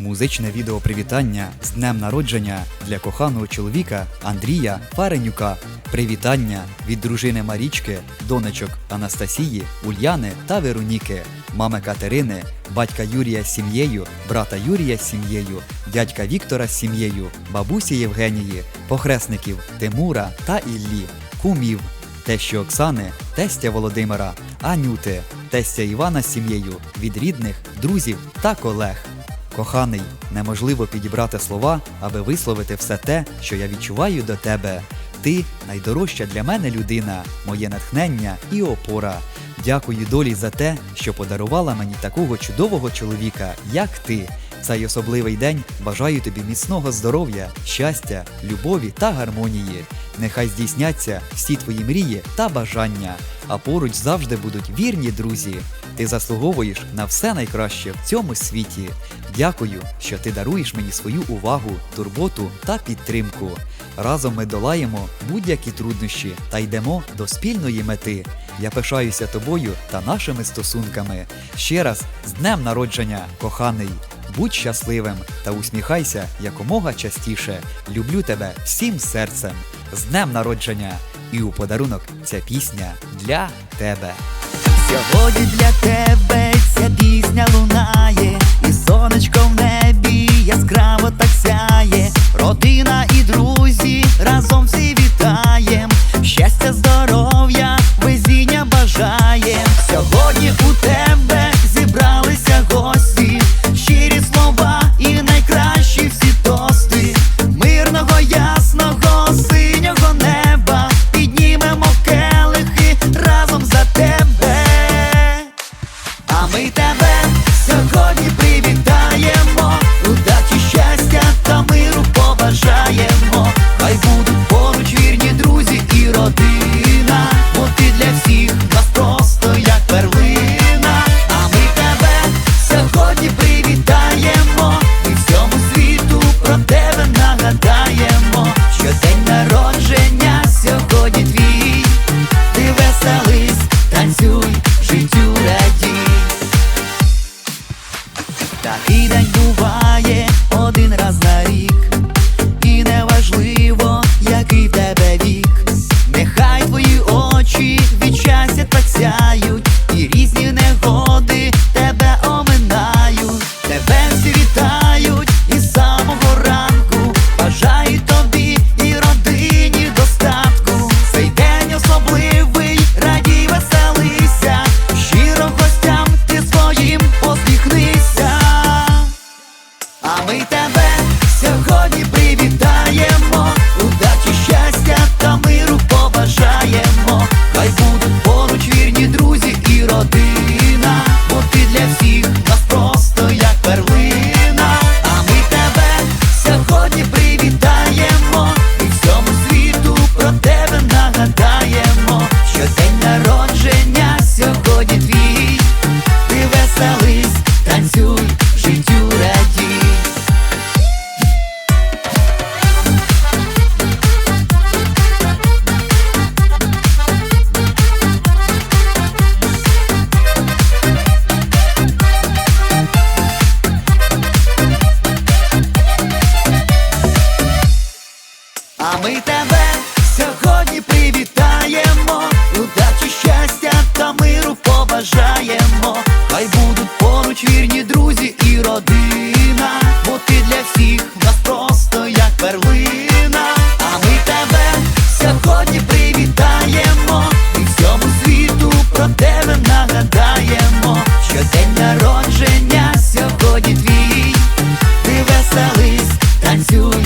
Музичне відео привітання з днем народження для коханого чоловіка Андрія Фаренюка. Привітання від дружини Марічки, донечок Анастасії, Ульяни та Вероніки, мами Катерини, батька Юрія з сім'єю, брата Юрія з сім'єю, дядька Віктора з сім'єю, бабусі Євгенії, похресників Тимура та Іллі, кумів, тещі Оксани, тестя Володимира, Анюти, тестя Івана з сім'єю, від рідних, друзів та колег. Коханий, неможливо підібрати слова, аби висловити все те, що я відчуваю до тебе. Ти найдорожча для мене людина, моє натхнення і опора. Дякую долі за те, що подарувала мені такого чудового чоловіка, як ти. Цей особливий день бажаю тобі міцного здоров'я, щастя, любові та гармонії. Нехай здійсняться всі твої мрії та бажання, а поруч завжди будуть вірні друзі. Ти заслуговуєш на все найкраще в цьому світі. Дякую, що ти даруєш мені свою увагу, турботу та підтримку. Разом ми долаємо будь-які труднощі та йдемо до спільної мети. Я пишаюся тобою та нашими стосунками. Ще раз з днем народження, коханий! Будь щасливим та усміхайся якомога частіше. Люблю тебе всім серцем. З днем народження! І у подарунок ця пісня для тебе. Сьогодні для тебе ця пісня лунає, і сонечко в небі яскраво так сяє. Такий день буває один раз на рік, і неважливо, всіх нас просто як перлина. А ми тебе сьогодні привітаємо, і всьому світу про тебе нагадаємо, що день народження сьогодні твій. Ти веселись, танцюй,